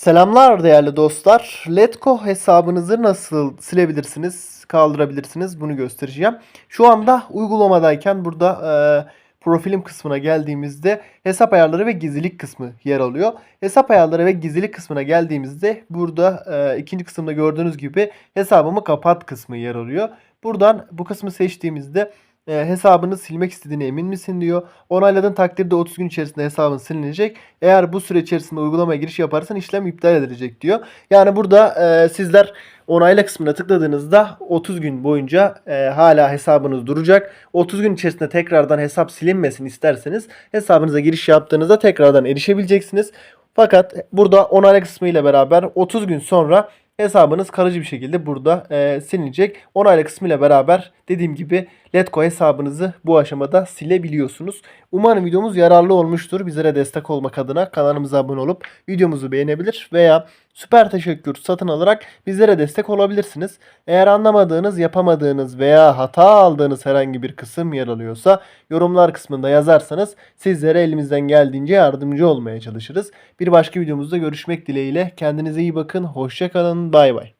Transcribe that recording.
Selamlar değerli dostlar. Letgo hesabınızı nasıl silebilirsiniz, kaldırabilirsiniz bunu göstereceğim. Şu anda uygulamadayken burada e, profilim kısmına geldiğimizde hesap ayarları ve gizlilik kısmı yer alıyor. Hesap ayarları ve gizlilik kısmına geldiğimizde burada e, ikinci kısımda gördüğünüz gibi hesabımı kapat kısmı yer alıyor. Buradan bu kısmı seçtiğimizde e, hesabını silmek istediğine emin misin diyor. Onayladığın takdirde 30 gün içerisinde hesabın silinecek. Eğer bu süre içerisinde uygulamaya giriş yaparsan işlem iptal edilecek diyor. Yani burada e, sizler onayla kısmına tıkladığınızda 30 gün boyunca e, hala hesabınız duracak. 30 gün içerisinde tekrardan hesap silinmesin isterseniz hesabınıza giriş yaptığınızda tekrardan erişebileceksiniz. Fakat burada onayla kısmı ile beraber 30 gün sonra hesabınız kalıcı bir şekilde burada e, silinecek. Onayla kısmı ile beraber dediğim gibi Letgo hesabınızı bu aşamada silebiliyorsunuz. Umarım videomuz yararlı olmuştur. Bizlere destek olmak adına kanalımıza abone olup videomuzu beğenebilir veya süper teşekkür satın alarak bizlere destek olabilirsiniz. Eğer anlamadığınız, yapamadığınız veya hata aldığınız herhangi bir kısım yer alıyorsa yorumlar kısmında yazarsanız sizlere elimizden geldiğince yardımcı olmaya çalışırız. Bir başka videomuzda görüşmek dileğiyle. Kendinize iyi bakın. Hoşça kalın. Bay bay.